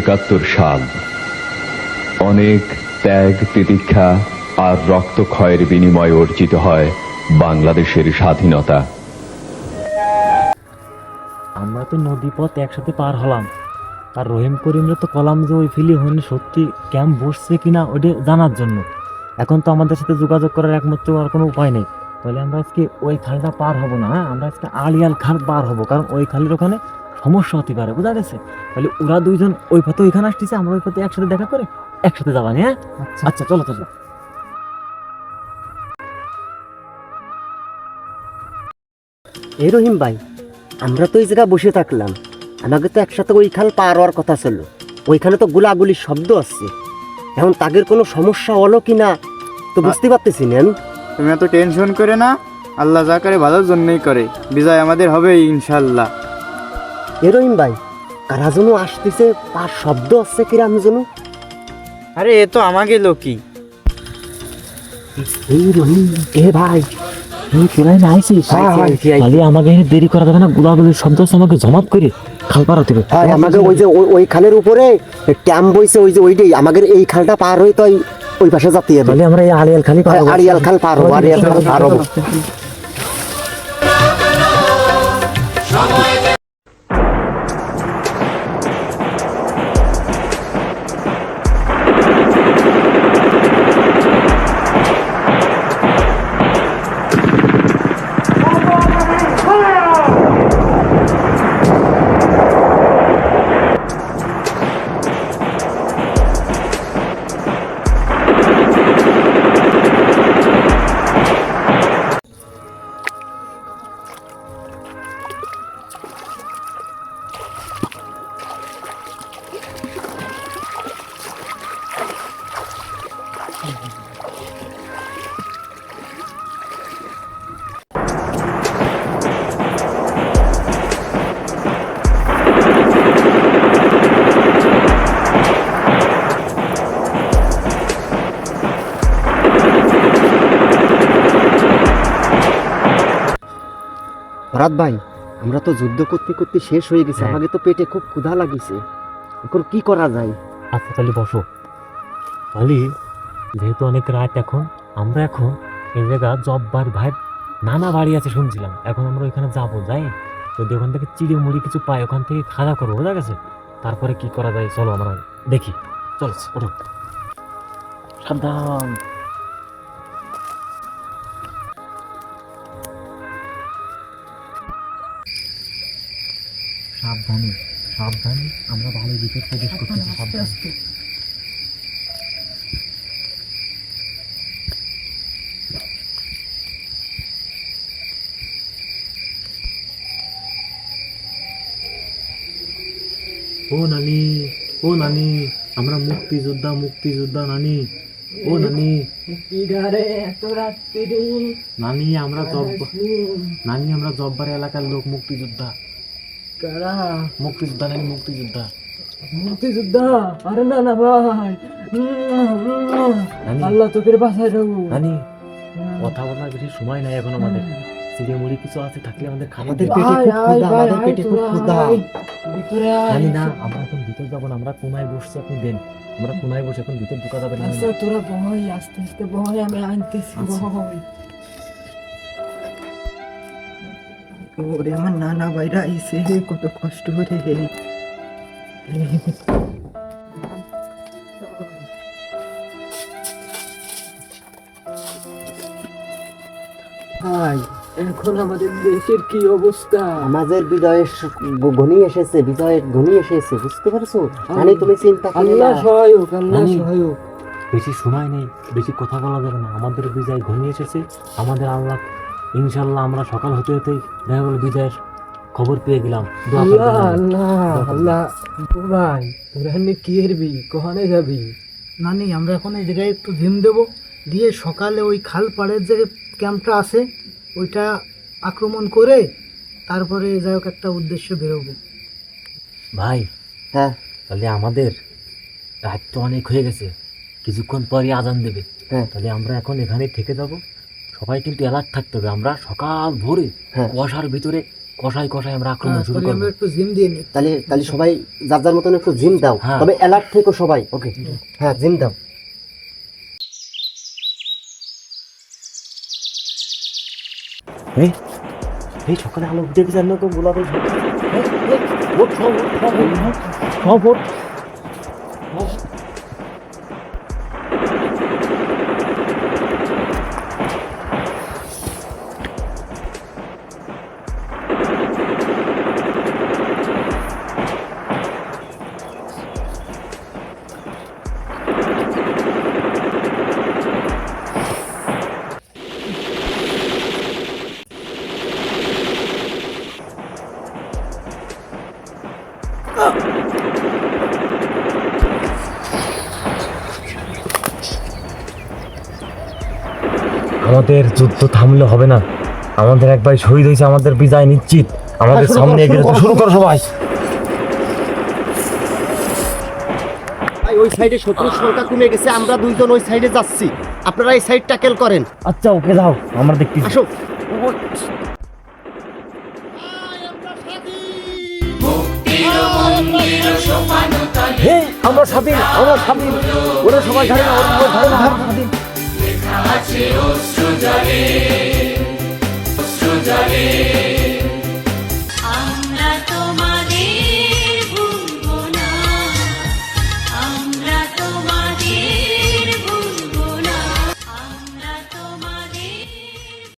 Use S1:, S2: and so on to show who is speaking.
S1: একাত্তর সাল। অনেক ত্যাগ, তিতিক্ষা আর রক্তক্ষয়ের বিনিময়ে অর্জিত হয় বাংলাদেশের স্বাধীনতা।
S2: আমরা তো নদী পথ একসাথে পার হলাম। আর রহিম করিমরা তো কলাম যে ওই ফিলি হয়নি সত্যি ক্যাম্প বসছে কিনা ওটা জানার জন্য। এখন তো আমাদের সাথে যোগাযোগ করার একমাত্র আর কোনো উপায় নেই। তাহলে আমরা আজকে ওই খালটা পার হব না হ্যাঁ? আমরা আজকে আলিয়াল খাল পার হব, কারণ ওই খালের ওখানে সমস্যা হতে পারে বোঝা গেছে? তাহলে ওরা দুইজন ওই পথে ওইখানে আসতেছে আমরা ওই পথে একসাথে দেখা করে একসাথে যাবানি হ্যাঁ আচ্ছা। চলো চলো।
S3: এই রহিম ভাই আমরা তো এই জায়গায় বসে থাকলাম। আমাকে তো একসাথে ওই খাল পার হওয়ার কথা ছিল। ওইখানে তো গুলাগুলির শব্দ আসছে এখন তাদের কোনো সমস্যা হলো কি না তো বুঝতে পারতেছি না আমি
S4: তুমি এত টেনশন করে না আল্লাহ যা করে ভালোর জন্যই করে। বিজয় আমাদের হবে ইনশাল্লাহ
S3: এ রহিম ভাই। কারা যেন আসতেছে পার শব্দ আসছে কিরাম যেন
S4: আরে এ তো আমাকে লোকই।
S3: এই রহিম এ ভাই
S2: এই না আইছিস?
S3: হ্যাঁ, হ্যাঁ,
S2: আমাকে দেরি করা যাবে না গুলাগুলির শব্দ আমাকে জমাত করে খাল পাড়াতে হবে।
S3: হ্যাঁ আমাকে ওই যে ওই- ওই খালের উপরে ক্যাম্প বইছে ওই যে ওইটাই। আমাদের এই খালটা পার হয়ে তো ওই- পাশে যেতে
S2: আমরা এই খালি পার
S3: আড়িয়াল খাল পার হব আড়িয়াল খাল পার হব। ভরাত ভাই আমরা তো যুদ্ধ করতে করতে শেষ হয়ে গেছে।
S2: হ্যাঁ।
S3: আমাকে তো পেটে খুব ক্ষুধা লাগিছে। এখন কি করা যায়?
S2: আচ্ছা তাহলে বসো। তাহলে যেহেতু অনেক রাত এখন আমরা এখন এই জায়গা জব্বার ভাই নানা বাড়ি আছে শুনছিলাম। এখন আমরা ওইখানে যাব যাই? যদি ওখান থেকে চিড়ে মুড়ি কিছু পাই ওখান থেকে খাওয়া করব বোঝা গেছে? তারপরে কি করা যায়? চলো আমরা দেখি। চলো ওঠো। সাবধান। সাবধানে সাবধানে আমরা ভালো দিকে প্রবেশ করতেছি সাবধানে। ও নানি ও নানি আমরা মুক্তিযোদ্ধা মুক্তিযোদ্ধা নানি। ও নানি। নানি আমরা জব নানি আমরা জব্বার এলাকার লোক মুক্তিযোদ্ধা। মুক্তিযোদ্ধা নানি মুক্তিযোদ্ধা?
S5: মুক্তিযোদ্ধা? আরে না না ভাই। আল্লাহ তোকে বাঁচাই
S2: নানি কথা বলার বেশি সময় নাই এখন আমাদের। চিড়ে মুড়ি কিছু আছে থাকলে আমাদের খাবার
S3: আমাদের পেটে খুব ক্ষুধা আমাদের পেটে খুব ক্ষুধা।
S5: ভিতরে।
S2: জানি না আমরা এখন ভিতর যাব না আমরা কোনায় বসছি আপনি দেন। আমরা কোনায় বসে এখন ভিতর ঢুকা যাবে না
S5: আচ্ছা তোরা বয় আস্তে আস্তে বয় আমি আনতেছি
S2: আচ্ছা।
S5: বয় ওরে আমার নানা বাইরা আইসে কত কষ্ট করে ভাই এখন আমাদের দেশের কি অবস্থা?
S3: আমাদের বিজয়ের ঘনি এসেছে বিজয়ের ঘনি এসেছে বুঝতে পারছ? মানে তুমি চিন্তা করো
S5: আল্লাহ
S3: না।
S5: সহায়ক আল্লাহ
S2: বেশি সময় নেই বেশি কথা বলা যাবে না। আমাদের বিজয় ঘনিয়ে এসেছে আমাদের আল্লাহ ইনশাল্লাহ আমরা সকাল হতে হতেই দেখা গেল বিজয়ের খবর পেয়ে গেলাম।
S5: আল্লাহ আল্লাহ আল্লাহ। ভাই তোরা কি হেরবি? কখনে যাবি?
S6: নানি আমরা এখন এই জায়গায় একটু জিম দেবো। দিয়ে সকালে ওই খাল পাড়ের যে ক্যাম্পটা আছে ওইটা আক্রমণ করে তারপরে যাই হোক একটা উদ্দেশ্য বেরোবো।
S2: ভাই
S3: হ্যাঁ।
S2: তাহলে আমাদের রাত তো অনেক হয়ে গেছে। কিছুক্ষণ পরই আজান দেবে।
S3: হ্যাঁ।
S2: তাহলে আমরা এখন এখানে থেকে যাব। সবাই কিন্তু অ্যালার্ট থাকতে হবে। আমরা সকাল ভোরে
S3: হ্যাঁ।
S2: কুয়াশার ভিতরে কষাই কষাই আমরা আক্রমণ শুরু করব।
S6: একটু জিম দিয়ে নিই
S3: তাহলে তাহলে সবাই যার যার মতন একটু জিম দাও।
S2: হ্যাঁ।
S3: তবে অ্যালার্ট থেকো সবাই। ওকে হ্যাঁ জিম দাও।
S2: এই এই সকালে আলো উঠে গেছে তো গোলাপের সব ওঠ, সব আমাদের যুদ্ধ থামলে হবে না। আমাদের একবার শহীদ হয়েছে আমাদের বিজয় নিশ্চিত। আমাদের সামনে এগিয়ে শুরু করো। সবাই।
S3: ওই সাইডে শত্রুর সংখ্যা কমে গেছে আমরা দুইজন ওই সাইডে যাচ্ছি। আপনারা এই সাইড ট্যাকেল করেন।
S2: আচ্ছা ওকে যাও আমরা
S3: আসো।
S2: আমরা স্বাধীন আমরা স্বাধীন। ওরা সবাই ধারে না ওরা না। স্বাধীন
S7: আছে অশ্রু